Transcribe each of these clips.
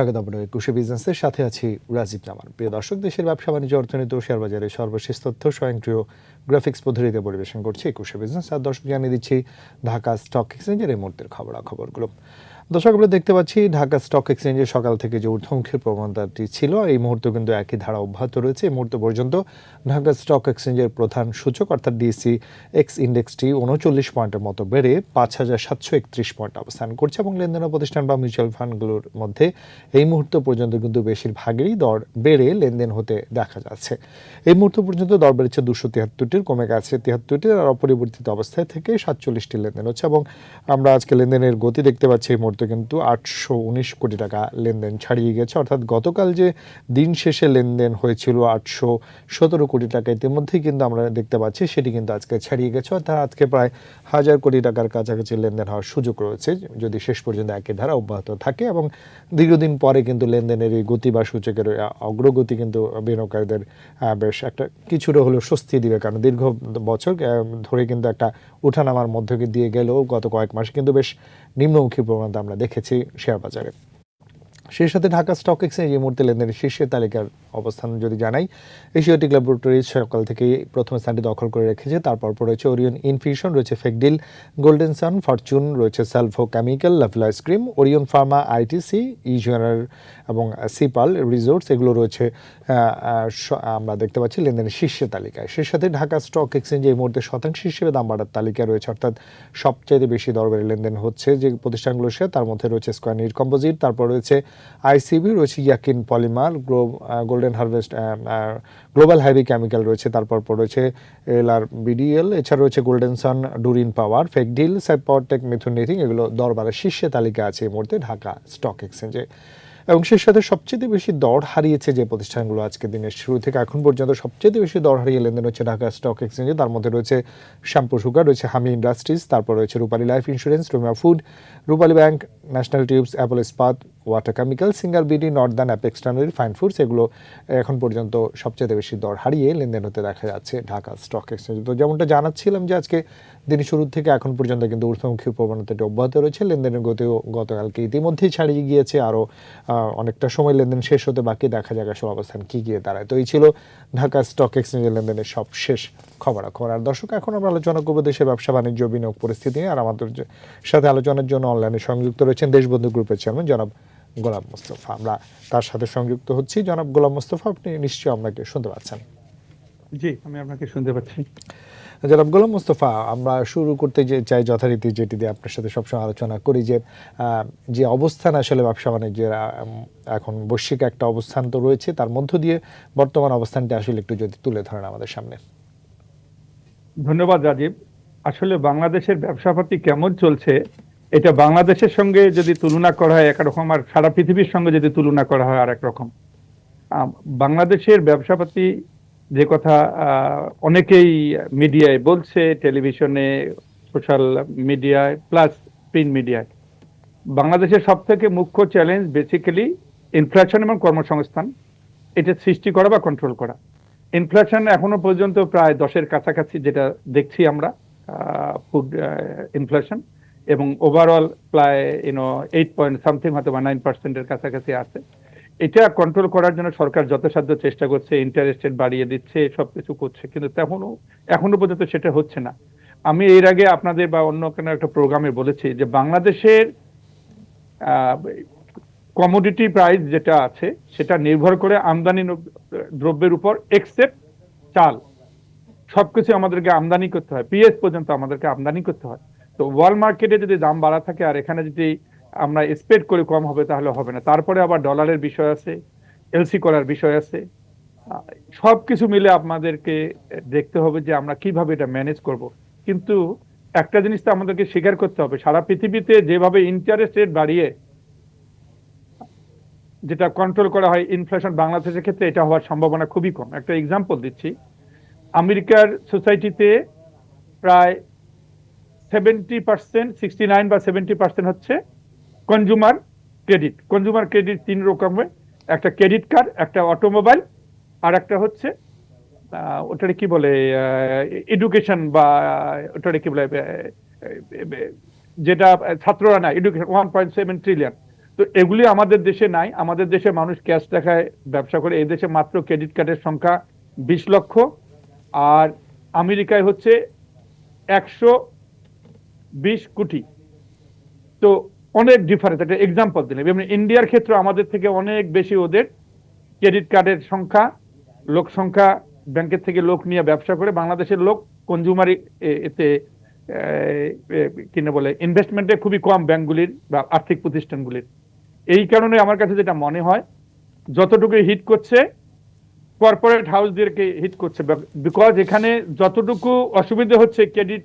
স্বাগত আপনাদের একুশে বিজনেসের সাথে আছি রাজীব জামান প্রিয় দর্শক, দেশের ব্যবসা বাণিজ্য, অর্থনীতি ও শেয়ার বাজারে সর্বশেষ তথ্য, স্বয়ংক্রিয় গ্রাফিক্স পদ্ধতিতে পরিবেশন করছে একুশে বিজনেস। আর দর্শক, জানিয়ে দিচ্ছি ঢাকা স্টক এক্সচেঞ্জের এই মুহূর্তের খবরাখবরগুলো। দর্শক, আমরা দেখতে পাচ্ছি ঢাকা স্টক এক্সচেঞ্জে সকাল থেকে যে ঊর্ধ্বমুখী প্রবণতাটি ছিল, এই মুহূর্তে কিন্তু একই ধারা অব্যাহত রয়েছে। এই মুহূর্ত পর্যন্ত ঢাকা স্টক এক্সচেঞ্জের প্রধান সূচক, অর্থাৎ ডিসি এক্স ইন্ডেক্সটি উনচল্লিশ পয়েন্টের মতো বেড়ে পাঁচ হাজার সাতশো একত্রিশ পয়েন্ট অবস্থান করছে এবং লেনদেন প্রতিষ্ঠান বা মিউচুয়াল ফান্ডগুলোর মধ্যে এই মুহূর্ত পর্যন্ত কিন্তু বেশিরভাগেরই দর বেড়ে লেনদেন হতে দেখা যাচ্ছে। এই মুহূর্ত পর্যন্ত দর বেড়েছে দুশো তিয়াত্তরটির, কমে গেছে তিয়াত্তরটির আর অপরিবর্তিত অবস্থায় থেকে সাতচল্লিশটি লেনদেন হচ্ছে এবং আমরা আজকে লেনদেনের গতি দেখতে পাচ্ছি এই মুহূর্তে কিন্তু আটশো উনিশ কোটি টাকা লেনদেন ছাড়িয়ে গেছে। অর্থাৎ গতকাল যে দিন শেষে লেনদেন হয়েছিল আটশো সতেরো কোটি টাকা ইতিমধ্যেই কিন্তু আমরা দেখতে পাচ্ছি সেটি কিন্তু আজকে ছাড়িয়ে গেছে। অর্থাৎ আজকে প্রায় হাজার কোটি টাকার কাছাকাছি লেনদেন হওয়ার সুযোগ রয়েছে, যদি শেষ পর্যন্ত একই ধারা অব্যাহত থাকে এবং দীর্ঘদিন পরে কিন্তু লেনদেনের এই গতি বা সূচকের অগ্রগতি কিন্তু বিনিয়োগকারীদের বেশ একটা কিছুটা হলেও স্বস্তি দিবে। কারণ দীর্ঘ বছর ধরে কিন্তু একটা উঠানামার মধ্য দিয়ে গেলেও গত কয়েক মাস কিন্তু বেশ নিম্নমুখী প্রবণতা দেখেছি শেয়ার বাজারে সেই সাথে ঢাকা স্টক এক্সচেঞ্জ এই মুহূর্তে লেনদেনের শীর্ষের তালিকার অবস্থান যদি জানাই এশিয়াটিক ল্যাবরেটরিজ সকাল থেকেই প্রথম স্থানটি দখল করে রেখেছে। তারপর রয়েছে ওরিয়ন ইনফিউশন, রয়েছে ফেকডিল গোল্ডেন সান, ফরচুন, রয়েছে Salvo chemical, Lovello ice cream, Orion pharma, ITC ইজুয়ার এবং সিপাল রিসোর্টস, এগুলো রয়েছে আমরা দেখতে পাচ্ছি লেনদেনের শীর্ষের তালিকায়। সেই সাথে ঢাকা স্টক এক্সচেঞ্জ এই মুহূর্তে শতাংশ হিসেবে দাম বাড়ার তালিকা রয়েছে, অর্থাৎ সবচাইতে বেশি দরবারে লেনদেন হচ্ছে যে প্রতিষ্ঠানগুলো সে, তার মধ্যে রয়েছে স্কোয়ার নিট কম্পোজিট তারপর রয়েছে আইসিবি রয়েছে Yakin polymer golden harvest global heavy chemical রয়েছে, তারপর রয়েছে এল আর বিডিএল, এছাড়া রয়েছে গোল্ডেন সান ডুরিন পাওয়ার ফেকডিল সাইড পাওয়ার মিথুন নিথিং এগুলো দরবারের শীর্ষে তালিকা আছে এই মুহূর্তে ঢাকা স্টক এক্সচেঞ্জে। এবং সেই সাথে সবচেয়ে বেশি দর হারিয়েছে যে প্রতিষ্ঠানগুলো আজকে দিনের শুরু থেকে, এখন পর্যন্ত সবচেয়ে বেশি দর হারিয়ে লেনদেন হচ্ছে ঢাকা স্টক এক্সচেঞ্জে। তার মধ্যে রয়েছে শ্যাম্পু সুগার, রয়েছে হামি ইন্ডাস্ট্রিজ, তারপর রয়েছে Rupali life insurance, Rumiya food, Rupali bank, national tubes, apple ইস্পাত water chemical Singer BD northern apex tannery fine foods এগুলো এখন পর্যন্ত সবচেয়ে বেশি দর হারিয়ে লেনদেন হতে দেখা যাচ্ছে ঢাকা স্টক এক্সচেঞ্জে তো যেমনটা জানাচ্ছিলাম যে আজকে দিন শুরু থেকে এখন পর্যন্ত কিন্তু ঊর্ধ্বমুখী প্রবণতাটি অব্যাহত রয়েছে। লেনদেনের গতিও গতকালকে ইতিমধ্যেই ছাড়িয়ে গিয়েছে। আরও অনেকটা সময় লেনদেন শেষ হতে বাকি। দেখা যাক আসলে অবস্থান কী গিয়ে দাঁড়ায়। তো এই ছিল ঢাকা স্টক এক্সচেঞ্জের লেনদেনের সব শেষ খবরাখবর আর দর্শক, এখন আমরা আলোচনা করব দেশের ব্যবসা, বাণিজ্য, বিনিয়োগ পরিস্থিতি নিয়ে। আর আমাদের সাথে আলোচনার জন্য অনলাইনে সংযুক্ত রয়েছেন দেশবন্ধু গ্রুপের চেয়ারম্যান জনাব গোলাম মোস্তফা। আমরা তার সাথে সংযুক্ত হচ্ছি। জনাব গোলাম মোস্তফা আপনি নিশ্চয়ই আপনাকে শুনতে পাচ্ছেন। জি আমি আপনাকে শুনতে পাচ্ছি। জনাব গোলাম মোস্তফা আমরা শুরু করতে যে চাই যথারীতি যেটি দিয়ে আপনার সাথে সবসময় আলোচনা করি যে আহ, যে অবস্থান আসলে ব্যবসা বাণিজ্যের এখন বৈশ্বিক একটা অবস্থান তো রয়েছে। তার মধ্য দিয়ে বর্তমান অবস্থানটি আসলে একটু যদি তুলে ধরেন আমাদের সামনে। ধন্যবাদ রাজীব। আসলে বাংলাদেশের ব্যবসাপাতি কেমন চলছে এটা বাংলাদেশের সঙ্গে যদি তুলনা করা হয় একরকম আর সারা পৃথিবীর সঙ্গে যদি তুলনা করা হয় আর রকম। বাংলাদেশের ব্যবসাপাতি যে কথা অনেকেই মিডিয়ায় বলছে, টেলিভিশনে, সোশ্যাল মিডিয়ায়, প্লাস প্রিন্ট মিডিয়ায়। বাংলাদেশের সব থেকে মুখ্য চ্যালেঞ্জ বেসিক্যালি ইনফ্লেশন এবং কর্মসংস্থান। এটা সৃষ্টি করা বা কন্ট্রোল করা। ইনফ্লেশন এখনও পর্যন্ত প্রায় দশের কাছাকাছি যেটা দেখছি আমরা ফুড ইনফ্লেশন এবং ওভারঅল প্রায় you know eight point something হয়তো বা নাইন পার্সেন্টের কাছাকাছি আছে। এটা কন্ট্রোল করার জন্য সরকার যথাসাধ্য চেষ্টা করছে ইন্টারেস্ট রেট বাড়িয়ে দিচ্ছে সব কিছু করছে, কিন্তু তেমনও, এখনও পর্যন্ত সেটা হচ্ছে না। আমি এর আগে আপনাদের বা অন্য কোনো একটা প্রোগ্রামে বলেছি যে বাংলাদেশের কমোডিটি প্রাইস যেটা আছে, সেটা নির্ভর করে আমদানি দ্রব্যের উপর এক্সেপ্ট চাল। সবকিছু আমাদেরকে আমদানি করতে হয়। পিএস পর্যন্ত আমাদেরকে আমদানি করতে হয়। তো ওয়ার্ল্ড মার্কেটে যদি দাম বাড়া থাকে আর এখানে যদি আমরা এক্সপেক্ট করি কম হবে তাহলে হবে না। তারপরে আবার ডলারের বিষয় আছে এলসি করার বিষয় আছে। আহ, সবকিছু মিলে আপনাদেরকে দেখতে হবে যে আমরা কীভাবে এটা ম্যানেজ করব। কিন্তু একটা জিনিস তো আমাদেরকে স্বীকার করতে হবে সারা পৃথিবীতে যেভাবে ইন্টারেস্ট রেট বাড়িয়ে যেটা কন্ট্রোল করা হয় ইনফ্লেশন বাংলাদেশের ক্ষেত্রে এটা হওয়ার সম্ভাবনা খুবই কম। একটা এক্সাম্পল দিচ্ছি। আমেরিকার সোসাইটিতে প্রায় সেভেন্টি পার্সেন্ট সিক্সটি নাইন বা সেভেন্টি পার্সেন্ট হচ্ছে কনজুমার ক্রেডিট কনজুমার ক্রেডিট তিন রকমের। একটা ক্রেডিট কার্ড একটা অটোমোবাইল আর একটা হচ্ছে ওটারে কি বলে এডুকেশন বা ওটারে কি বলে যেটা ছাত্ররা না education one point seven trillion তো এগুলি আমাদের দেশে নাই। আমাদের দেশে মানুষ ক্যাশ টাকায় ব্যবসা করে। এই দেশে মাত্র ক্রেডিট কার্ডের সংখ্যা বিশ লক্ষ। আর আমেরিকায় হচ্ছে একশো বিশ কোটি। তো অনেক ডিফারেন্স একটা এক্সাম্পল দিলাম। যেমন ইন্ডিয়ার ক্ষেত্রে আমাদের থেকে অনেক বেশি ওদের ক্রেডিট কার্ডের সংখ্যা, লোক সংখ্যা, ব্যাংকের থেকে লোক নিয়ে ব্যবসা করে, বাংলাদেশের লোক কনজিউমারি এতে কিনে বলে ইনভেস্টমেন্টে খুবই কম ব্যাংকগুলির বা আর্থিক প্রতিষ্ঠানগুলির। এই কারণে আমার কাছে যেটা মনে হয়, যতটুকু হিট করছে কর্পোরেট হাউসদেরকে হিট করছে বিকজ এখানে যতটুকু অসুবিধা হচ্ছে ক্রেডিট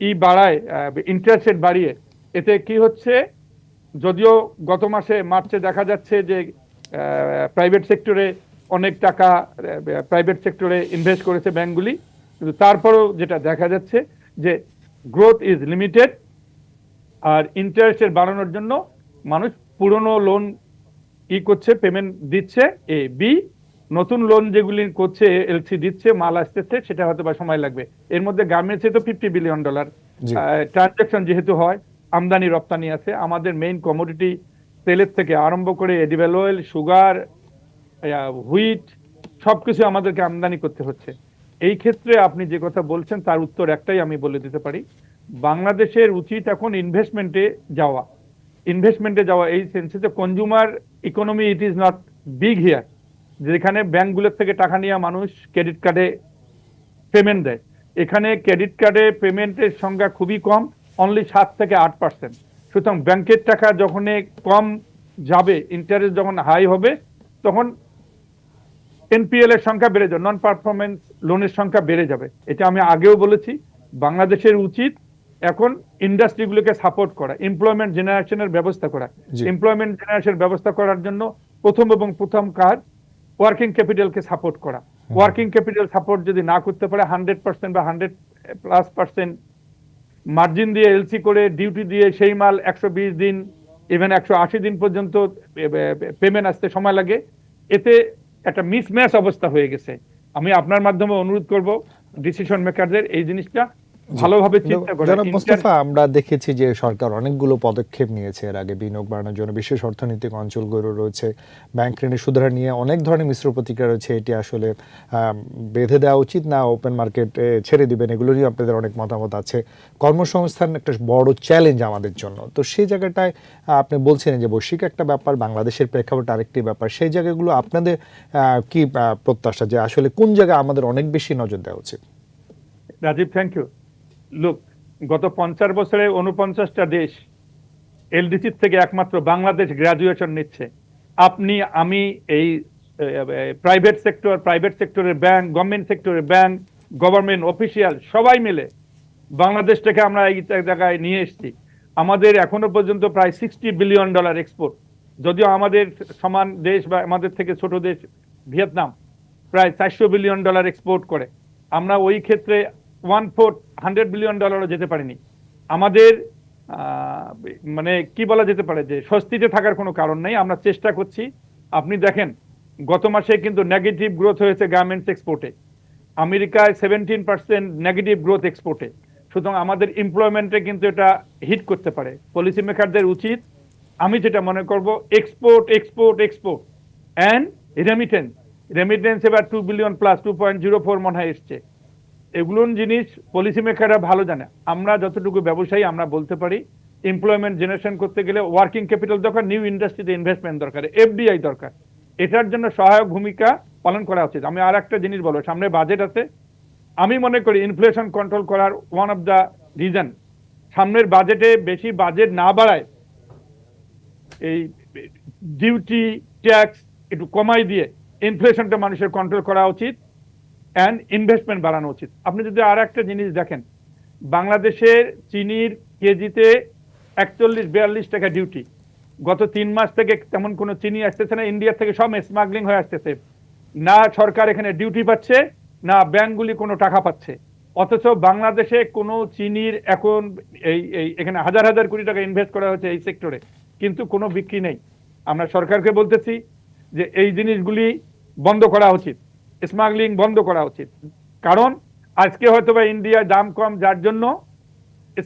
ই বাড়ায় ইন্টারেস্ট রেট বাড়িয়ে, এতে কি হচ্ছে? যদিও গত মাসে মার্চে দেখা যাচ্ছে যে প্রাইভেট সেক্টরে অনেক টাকা প্রাইভেট সেক্টরে ইনভেস্ট করেছে ব্যাংকগুলি। কিন্তু তারপরেও যেটা দেখা যাচ্ছে যে গ্রোথ ইজ লিমিটেড আর ইন্টারেস্টের বাড়ানোর জন্য মানুষ পুরনো লোন ই করছে পেমেন্ট দিচ্ছে এ বি নতুন লোন যেগুলি করছে এলসি দিচ্ছে মাল আসতেছে সেটা হয়তো বা সময় লাগবে। এর মধ্যে গার্মেন্টসে তো ফিফটি বিলিয়ন ডলার। ট্রানজাকশন যেহেতু হয় আমদানি রপ্তানি আছে। আমাদের মেইন কমোডিটি তেলের থেকে আরম্ভ করে এডিবেল অয়েল সুগার হুইট সবকিছু আমাদেরকে আমদানি করতে হচ্ছে। এই ক্ষেত্রে আপনি যে কথা বলছেন তার উত্তর একটাই আমি বলে দিতে পারি। বাংলাদেশের উচিত এখন ইনভেস্টমেন্টে যাওয়া। ইনভেস্টমেন্টে যাওয়া এই সেন্সে যে consumer economy it is not big here যেখানে ব্যাংকগুলোর থেকে টাকা নিয়ে মানুষ ক্রেডিট কার্ডে পেমেন্ট দেয়। এখানে ক্রেডিট কার্ডে পেমেন্টের সংখ্যা খুবই কম অনলি সাত থেকে আট পার্সেন্ট সুতরাং ব্যাংকের টাকা যখন কম যাবে ইন্টারেস্ট যখন হাই হবে তখন এনপিএল এর সংখ্যা বেড়ে যাবে নন পারফরমেন্স লোনের সংখ্যা বেড়ে যাবে। এটা আমি আগেও বলেছি বাংলাদেশের উচিত এখন ইন্ডাস্ট্রিগুলোকে সাপোর্ট করা এমপ্লয়মেন্ট জেনারেশনের ব্যবস্থা করা। এমপ্লয়মেন্ট জেনারেশন ব্যবস্থা করার জন্য প্রথম এবং প্রথম কাজ ওয়ার্কিং ক্যাপিটালকে সাপোর্ট করা। ওয়ার্কিং ক্যাপিটাল সাপোর্ট যদি না করতে পারে হান্ড্রেড পার্সেন্ট বা হান্ড্রেড প্লাস পার্সেন্ট মার্জিন দিয়ে এলসি করে ডিউটি দিয়ে সেই মাল একশো বিশ দিন ইভেন একশো আশি দিন পর্যন্ত পেমেন্ট আসতে সময় লাগে। এতে একটা মিসম্যাচ অবস্থা হয়ে গেছে। আমি আপনার মাধ্যমে অনুরোধ করব ডিসিশন মেকারদের এই জিনিসটা ভালোভাবে চিন্তা করে জনাব মোস্তফা আমরা দেখেছি যে সরকার অনেকগুলো পদক্ষেপ নিয়েছে এর আগে বিনিয়োগ বাড়ানোর জন্য। বিশেষ অর্থনৈতিক অঞ্চল অঞ্চলগুলো রয়েছে ব্যাংক ঋণের সুধারা নিয়ে অনেক ধরনের মিশ্র প্রতিক্রিয়া রয়েছে। এটি আসলে বেঁধে দেওয়া উচিত না ওপেন মার্কেট ছেড়ে দিবেন। এগুলো নিয়ে আপনাদের অনেক মতামত আছে। কর্মসংস্থান একটা বড় চ্যালেঞ্জ আমাদের জন্য। তো সেই জায়গাটায় আপনি বলছিলেন যে বৈশ্বিক একটা ব্যাপার বাংলাদেশের প্রেক্ষাপট আরেকটি ব্যাপার। সেই জায়গাগুলো আপনাদের আহ, কি প্রত্যাশা যে আসলে কোন জায়গায় আমাদের অনেক বেশি নজর দেওয়া উচিত? রাজীব থ্যাংক ইউ লুক, গত পঞ্চাশ বছরে উনপঞ্চাশটা দেশ এলডিসির থেকে একমাত্র বাংলাদেশ গ্রাজুয়েশন নিচ্ছে। আপনি, আমি এই প্রাইভেট সেক্টর প্রাইভেট সেক্টরের ব্যাংক গভর্নমেন্ট সেক্টরের ব্যাংক গভর্নমেন্ট অফিসিয়াল সবাই মিলে বাংলাদেশটাকে আমরা এই জায়গায় নিয়ে এসেছি। আমাদের এখনও পর্যন্ত প্রায় সিক্সটি বিলিয়ন ডলার এক্সপোর্ট যদিও আমাদের সমান দেশ বা আমাদের থেকে ছোট দেশ ভিয়েতনাম, প্রায় চারশো বিলিয়ন ডলার এক্সপোর্ট করে। আমরা ওই ক্ষেত্রে ওয়ান ফোর হান্ড্রেড বিলিয়ন ডলারও যেতে পারেনি। আমাদের মানে কি বলা যেতে পারে যে স্বস্তিতে থাকার কোনো কারণ নেই। আমরা চেষ্টা করছি। আপনি দেখেন, গত মাসে কিন্তু নেগেটিভ গ্রোথ হয়েছে গার্মেন্টস এক্সপোর্টে আমেরিকায় সেভেন্টিন পার্সেন্ট নেগেটিভ গ্রোথ এক্সপোর্টে সুতরাং আমাদের এমপ্লয়মেন্টে কিন্তু এটা হিট করতে পারে। পলিসি মেকারদের উচিত, আমি যেটা মনে করব export export export and remittance remittance এবার two billion plus two point zero four মনে হয় এসছে। এগুলো জিনিস পলিসি মেকাররা ভালো জানে। আমরা যতটুকু ব্যবসায়ী আমরা বলতে পারি এমপ্লয়মেন্ট জেনারেশন করতে গেলে ওয়ার্কিং ক্যাপিটাল দরকার নিউ ইন্ডাস্ট্রিতে ইনভেস্টমেন্ট দরকার এফডিআই দরকার। এটার জন্য সহায়ক ভূমিকা পালন করা উচিত। আমি আর একটা জিনিস বলব, সামনে বাজেট আছে। আমি মনে করি ইনফ্লেশন কন্ট্রোল করার ওয়ান অফ দ্য রিজন সামনের বাজেটে বেশি বাজেট না বাড়ায়, এই ডিউটি ট্যাক্স একটু কমাই দিয়ে ইনফ্লেশনটা মানুষের কন্ট্রোল করা উচিত। অ্যান্ড ইনভেস্টমেন্ট বাড়ানো উচিত। আপনি যদি আর একটা জিনিস দেখেন, বাংলাদেশের চিনির কেজিতে একচল্লিশ, বিয়াল্লিশ টাকা ডিউটি গত তিন মাস থেকে তেমন কোনো চিনি আসতেছে না ইন্ডিয়া থেকে সব স্মাগলিং হয়ে আসতেছে। না সরকার এখানে ডিউটি পাচ্ছে, না ব্যাংকগুলি কোনো টাকা পাচ্ছে। অথচ বাংলাদেশে কোনো চিনির এখন এই এই, এখানে হাজার হাজার কোটি টাকা ইনভেস্ট করা হয়েছে এই সেক্টরে কিন্তু কোনো বিক্রি নেই। আমরা সরকারকে বলতেছি যে এই জিনিসগুলি বন্ধ করা উচিত। স্মাগলিং বন্ধ করা উচিত। কারণ আজকে হয়তো বা ইন্ডিয়ার দাম কম যার জন্য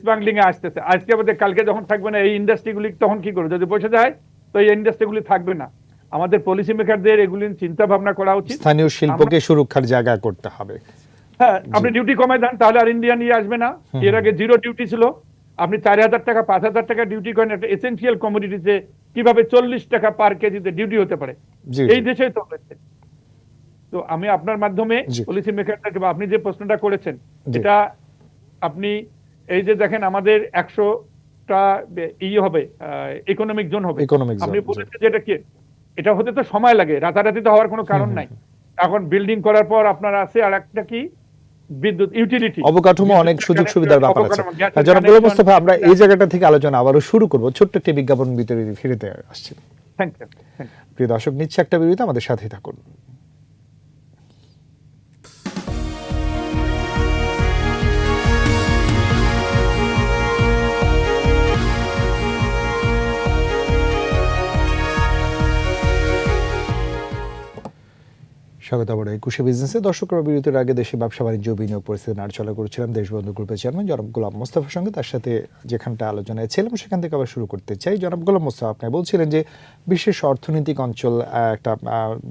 স্মাগলিং এ আসতেছে। আজকে আমাদের কালকে যখন থাকবে না এই ইন্ডাস্ট্রিগুলি তখন কি করবে? যদি বসে যায় তো এই ইন্ডাস্ট্রিগুলি থাকবে না। আমাদের পলিসি মেকারদের এগুলি চিন্তা ভাবনা করা উচিত। স্থানীয় শিল্পকে সুরক্ষার জায়গা করতে হবে। হ্যাঁ আপনি ডিউটি কমাই দেন তাহলে আর ইন্ডিয়া নিয়ে আসবে না। এর আগে জিরো ডিউটি ছিল। আপনি চার হাজার টাকা পাঁচ হাজার টাকা ডিউটি করেন একটা এসেন্সিয়াল কমোডিটিতে কীভাবে চল্লিশ টাকা পার কেজিতে ডিউটি হতে পারে। এই দেশেই তো হয়েছে। তো আমি আপনার মাধ্যমে। পলিসি মেকারদেরকে বা আপনি যে প্রশ্নটা করেছেন এটা আপনি এই যে দেখেন আমাদের একশোটা ই হবে ইকোনমিক জোন হবে। আপনি বলেছেন কি? এটা হতে তো সময় লাগে রাতারাতি তো হওয়ার কোনো কারণ নাই। এখন বিল্ডিং করার পর আপনার আছে আর একটা কি? বিদ্যুৎ ইউটিলিটি অবকাঠামো অনেক সুযোগ সুবিধার ব্যাপার আছে। জনাব গোলাম মোস্তফা আমরা এই জায়গাটা থেকে আলোচনা আবারও শুরু করব। ছোট্ট একটি বিজ্ঞাপন ভিতরে ফিরেতে আসছি। থ্যাংক ইউ প্রিয় দর্শক নিচ্ছে একটা বিরতি আমাদের সাথেই থাকুন। স্বাগত আবার একুশে বিজনেসে দর্শকরা বিরতির আগে দেশে ব্যবসা বাণিজ্য বিনিয়োগ পরিস্থিতি নাড়চলা করেছিলাম। দেশবন্ধু গ্রুপের চেয়ারম্যান জনাব গোলাম মোস্তফার সঙ্গে। তার সাথে যেখানটা আলোচনায় ছিলাম, সেখান থেকে আবার শুরু করতে চাই। জনাব গোলাম মোস্তফা, আপনি বলছিলেন যে বিশেষ অর্থনৈতিক অঞ্চল একটা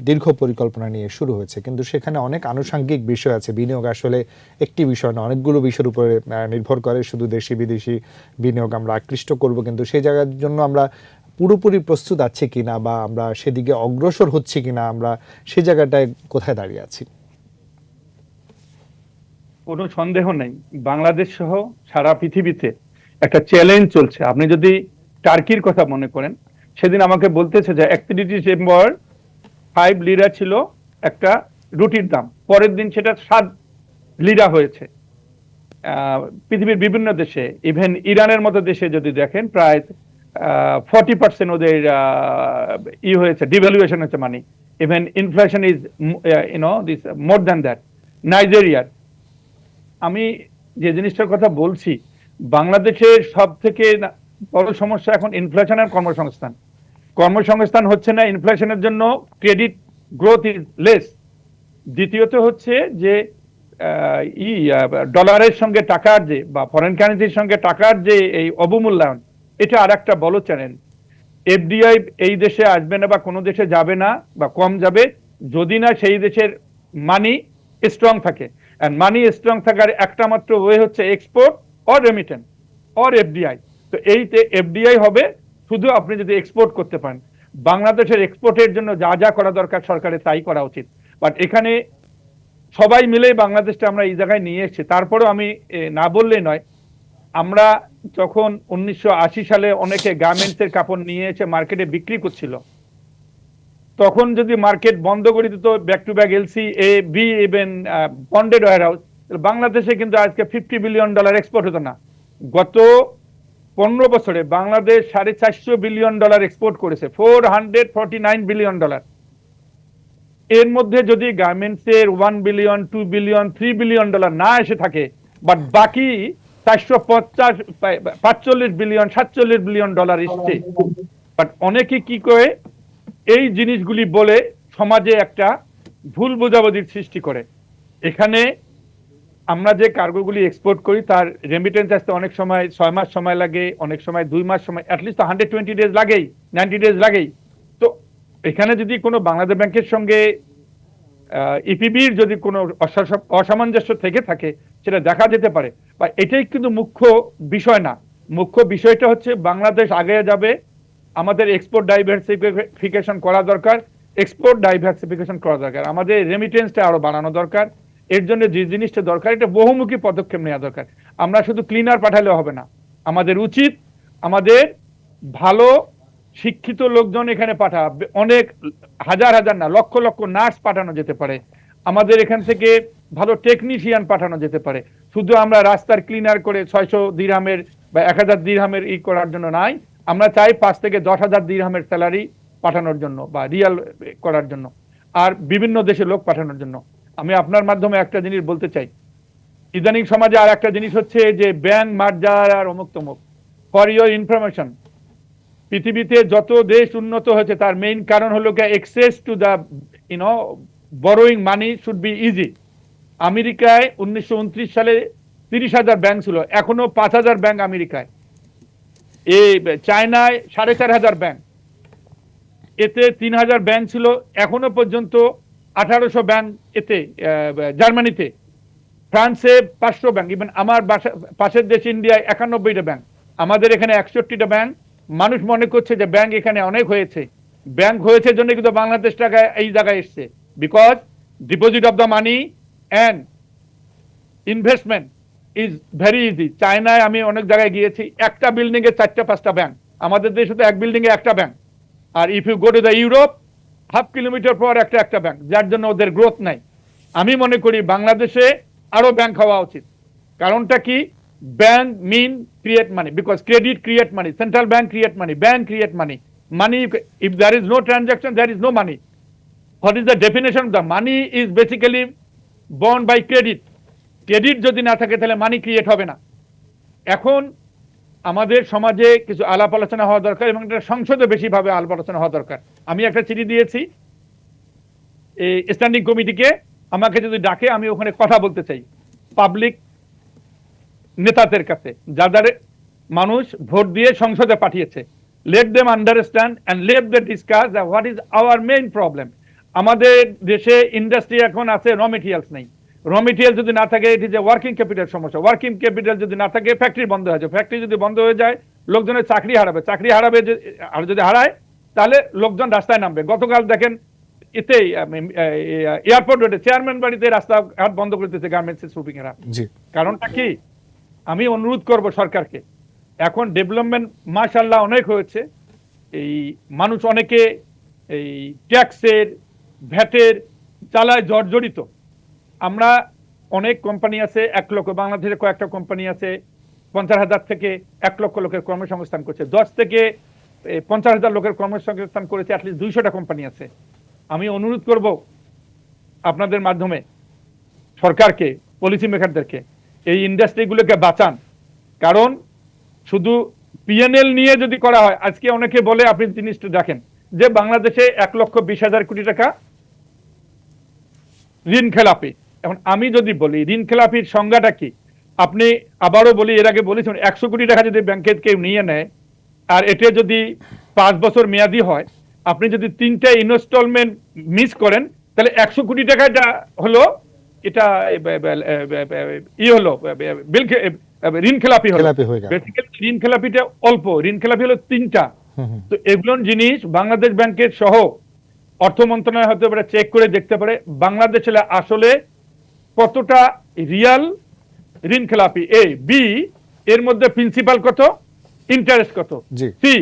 দীর্ঘ পরিকল্পনা নিয়ে শুরু হয়েছে। কিন্তু সেখানে অনেক আনুষঙ্গিক বিষয় আছে। বিনিয়োগ আসলে একটি বিষয় না। অনেকগুলো বিষয়ের উপরে নির্ভর করে। শুধু দেশি বিদেশি বিনিয়োগ আমরা আকৃষ্ট করব, কিন্তু সেই জায়গার জন্য আমরা পুরোপুরি প্রস্তুত আছে কিনা বা আমরা সেদিকে অগ্রসর হচ্ছে কিনা, আমরা সেই জায়গাটায় কোথায় দাঁড়িয়ে আছি? কোনো সন্দেহ নেই। বাংলাদেশ সহ সারা পৃথিবীতে একটা চ্যালেঞ্জ চলছে। আপনি যদি টার্কির কথা মনে করেন, সেদিন আমাকে বলতেছে যে একত্রিশ ডিসেম্বর ফাইভ লিরা ছিল একটা রুটির দাম। পরের দিন সেটা সাত লিরা হয়েছে। পৃথিবীর বিভিন্ন দেশে ইভেন ইরানের মতো দেশে যদি দেখেন, প্রায় ফর্টি পার্সেন্ট ওদের ই হয়েছে ডিভ্যালুয়েশন হয়েছে money even inflation is you know this more than that নাইজেরিয়ার আমি যে জিনিসটার কথা বলছি, বাংলাদেশের সব থেকে বড় সমস্যা এখন ইনফ্লেশন আর কর্মসংস্থান। কর্মসংস্থান হচ্ছে না ইনফ্লেশনের জন্য ক্রেডিট গ্রোথ ইজ লেস দ্বিতীয়ত হচ্ছে যে ই ডলারের সঙ্গে টাকার যে, বা ফরেন কারেন্সির সঙ্গে টাকার যে, এই অবমূল্যায়ন এটা আর একটা বড় চ্যানেল এফডিআই এই দেশে আসবে না বা কোনো দেশে যাবে না বা কম যাবে, যদি না সেই দেশের মানি স্ট্রং থাকে। অ্যান্ড মানি স্ট্রং থাকার একটা মাত্র ওয়ে হচ্ছে export or remittance or FDI তো এইতে এফডিআই হবে, শুধু আপনি যদি এক্সপোর্ট করতে পারেন। বাংলাদেশের এক্সপোর্টের জন্য যা যা করা দরকার সরকারের তাই করা উচিত। বাট এখানে সবাই মিলে বাংলাদেশটা আমরা এই জায়গায় নিয়ে এসেছি। তারপরেও আমি না বললেই নয়, আমরা যখন উনিশশো সালে অনেকে গার্মেন্টসের কাপড় নিয়ে এসে মার্কেটে বিক্রি করছিল। তখন যদি মার্কেট বন্ধ করে দিত back to back LC A B even bonded warehouse বাংলাদেশে কিন্তু আজকে ফিফটি বিলিয়ন ডলার এক্সপোর্ট হতো না। গত পনেরো বছরে বাংলাদেশ সাড়ে চারশো বিলিয়ন ডলার এক্সপোর্ট করেছে four hundred forty nine billion dollar এর মধ্যে যদি গার্মেন্টসের one billion two billion three billion dollar না এসে থাকে বাট বাকি চারশো পঞ্চাশ পাঁচচল্লিশ বিলিয়ন, সাতচল্লিশ বিলিয়ন ডলার এসছে। বাট অনেকে কি করে, এই জিনিসগুলি বলে সমাজে একটা ভুল বোঝাবুঝির সৃষ্টি করে। এখানে আমরা যে কার্গোগুলি এক্সপোর্ট করি, তার রেমিটেন্স আসতে অনেক সময় ছয় মাস সময় লাগে, অনেক সময় দুই মাস সময় at least hundred twenty days লাগেই নাইনটি ডেজ লাগেই। তো এখানে যদি কোনো বাংলাদেশ ব্যাংকের সঙ্গে ইপিবির যদি কোনো অসামঞ্জস্য থেকে থাকে, সেটা দেখা যেতে পারে। বা এটাই কিন্তু মুখ্য বিষয় না। মুখ্য বিষয়টা হচ্ছে বাংলাদেশ আগে যাবে। আমাদের এক্সপোর্ট ডাইভার্সিফিকেশন করা দরকার। এক্সপোর্ট ডাইভার্সিফিকেশন করা দরকার। আমাদের রেমিটেন্সটা আরও বাড়ানো দরকার। এর জন্য যে জিনিসটা দরকার, এটা বহুমুখী পদক্ষেপ নেওয়া দরকার। আমরা শুধু ক্লিনার পাঠালে হবে না। আমাদের উচিত আমাদের ভালো শিক্ষিত লোকজন এখানে পাঠা, অনেক হাজার হাজার না, লক্ষ লক্ষ নার্স পাঠানো যেতে পারে। আমাদের এখান থেকে ভালো টেকনিশিয়ান পাঠানো যেতে পারে। শুধু আমরা রাস্তার ক্লিনার করে ছয়শো দিরহামের বা এক হাজার দিরহামের ই করার জন্য নাই, আমরা চাই পাঁচ থেকে দশ হাজার দিরহামের স্যালারি পাঠানোর জন্য বা রিয়াল করার জন্য, আর বিভিন্ন দেশে লোক পাঠানোর জন্য। আমি আপনার মাধ্যমে একটা জিনিস বলতে চাই। ইদানিং সমাজে আর একটা জিনিস হচ্ছে যে, ব্যাংক মার্জার আর অমুক তমুক ফর ইউর ইনফরমেশন পৃথিবীতে যত দেশ উন্নত হয়েছে, তার মেইন কারণ হলো access to the you know borrowing money should be easy আমেরিকায় উনিশশো উনত্রিশ সালে তিরিশ হাজার ব্যাংক ছিল, এখনও পাঁচ হাজার ব্যাংক আমেরিকায়। এই চায়নায় সাড়ে চার হাজার ব্যাংক এতে তিন হাজার ব্যাংক ছিল, এখনও পর্যন্ত আঠারোশো ব্যাংক এতে জার্মানিতে। ফ্রান্সে পাঁচশো ব্যাংক ইভেন আমার পাশের দেশ ইন্ডিয়ায় একানব্বইটা ব্যাংক আমাদের এখানে একষট্টিটা ব্যাংক মানুষ মনে করছে যে ব্যাংক এখানে অনেক হয়েছে। ব্যাংক হয়েছে জন্য কিন্তু বাংলাদেশ টাকায় এই জায়গায় এসছে। Because deposit of the money and investment is very easy চায়নায় আমি অনেক জায়গায় গিয়েছি, একটা বিল্ডিং এ চারটা, পাঁচটা ব্যাংক আমাদের দেশে তো এক বিল্ডিং এ একটা bank R if you go to the Europe half kilometre পর একটা একটা ব্যাংক যার জন্য ওদের গ্রোথ নাই। আমি মনে করি বাংলাদেশে আরও ব্যাংক হওয়া উচিত। কারণটা কি? Bank mean create money because credit create money central bank create money bank create money money if there is no transaction there is no money what is the definition of the money is basically bond by credit credit যদি না থাকে, তাহলে মানি create হবে না. এখন আমাদের সমাজে কিছু আলাপ আলোচনা হওয়া দরকার এবং এটা সংসদে বেশিভাবে আলাপ আলোচনা হওয়া দরকার। আমি একটা চিঠি দিয়েছি, এই স্ট্যান্ডিং কমিটিকে আমাকে যদি ডাকে, আমি ওখানে কথা বলতে চাই। পাবলিক নেতাদের কাছে যাদের মানুষ ভোট দিয়ে সংসদে পাঠিয়েছে। Let them understand and let they discuss what is our main problem আমাদের দেশে ইন্ডাস্ট্রি এখন আছে র মেটেরিয়ালস নেই। র মেটেরিয়াল যদি না থাকে এটি যে ওয়ার্কিং ক্যাপিটাল সমস্যা। ওয়ার্কিং ক্যাপিটাল যদি না থাকে ফ্যাক্টরি বন্ধ হয়ে যায়। ফ্যাক্টরি যদি বন্ধ হয়ে যায় লোকজনের চাকরি হারাবে। চাকরি হারাবে আর যদি হারায় তাহলে লোকজন রাস্তায় নামবে। গতকাল দেখেন এতে এয়ারপোর্ট রোডে চেয়ারম্যান বাড়িতে রাস্তা ঘাট বন্ধ করতেছে গার্মেন্টস শুটিং এরা। কারণটা কি? আমি অনুরোধ করব সরকারকে, এখন ডেভেলপমেন্ট মাশাল্লাহ অনেক হয়েছে, এই মানুষ অনেকে এই ট্যাক্সের, ভ্যাটের চালায় জর্জরিত। আমরা অনেক কোম্পানি আছে, এক লক্ষ বাংলাদেশে কয়েকটা কোম্পানি আছে, পঞ্চাশ হাজার থেকে এক লক্ষ লোকের কর্মসংস্থান করছে। দশ থেকে পঞ্চাশ হাজার লোকের কর্মসংস্থান করেছে অ্যাটলিস্ট দুইশোটা কোম্পানি আছে। আমি অনুরোধ করব আপনাদের মাধ্যমে সরকারকে পলিসি মেকারদেরকে এই ইন্ডাস্ট্রিগুলোকে বাঁচান। কারণ শুধু পিএনএল নিয়ে যদি করা হয়, আজকে অনেকে বলে, আপনি জিনিসটা দেখেন, যে বাংলাদেশে এক লক্ষ বিশ হাজার কোটি টাকা ঋণ খেলাপি। এখন আমি যদি বলি, ঋণ খেলাপির সংজ্ঞাটা কি? আপনি আবারও বলি, এর আগে বলেছেন একশো কোটি টাকা যদি ব্যাংকের কেউ নিয়ে নেয়, আর এটা যদি পাঁচ বছর মেয়াদি হয়, আপনি যদি তিনটা ইনস্টলমেন্ট মিস করেন, তাহলে একশো কোটি টাকাটা হলো এটা ই হলো বিল ঋণ খেলাপি হলো। বেসিক্যালি ঋণ খেলাপিটা অল্প ঋণ খেলাপি হলো তিনটা। তো এগুলো জিনিস বাংলাদেশ ব্যাংকের সহ অর্থ মন্ত্রণালয় হতে পারে চেক করে দেখতে পারে। বাংলাদেশে আসলে কতটা রিয়াল ঋণ খেলাপি? এ বি এর মধ্যে প্রিন্সিপাল কত? ইন্টারেস্ট কত? সি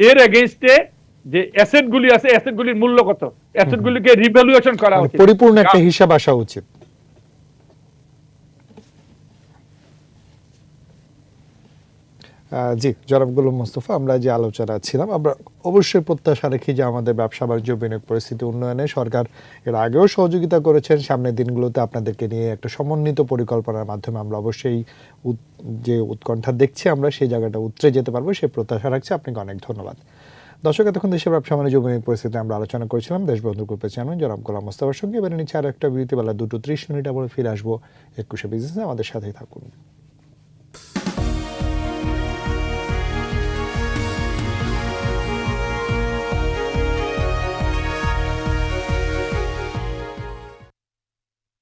এর এগেইনস্টে যে অ্যাসেট গুলি আছে অ্যাসেট গুলির মূল্য কত? অ্যাসেট গুলিকে রিভ্যালুয়েশন করা মানে উচিত। পরিপূর্ণ একটা হিসাব আসা উচিত। জি, জনাব গুলম মোস্তফা, আমরা যে আলোচনা ছিলাম, আমরা অবশ্যই প্রত্যাশা রাখি যে আমাদের ব্যবসা বাণিজ্য বিনিয়োগ পরিস্থিতি উন্নয়নে সরকার এর আগেও সহযোগিতা করেছেন, সামনের দিনগুলোতে আপনাদেরকে নিয়ে একটা সমন্বিত পরিকল্পনার মাধ্যমে আমরা অবশ্যই যে উৎকণ্ঠা দেখছি, আমরা সেই জায়গাটা উতরে যেতে পারব, সেই প্রত্যাশা রাখছি। আপনাকে অনেক ধন্যবাদ। দর্শক, এতক্ষণ দেশের ব্যবসা বাণিজ্য বিনিয়োগ পরিস্থিতি আমরা আলোচনা করেছিলাম। দেশবন্ধু গ্রুপের চেয়ারম্যান জনাব গোলাম মোস্তফার সঙ্গে এবারে নিচ্ছে আর একটা বিরতি বেলা দুটো ত্রিশ মিনিট, আবার ফিরে আসব একুশে বিজনেসে আমাদের সাথেই থাকুন।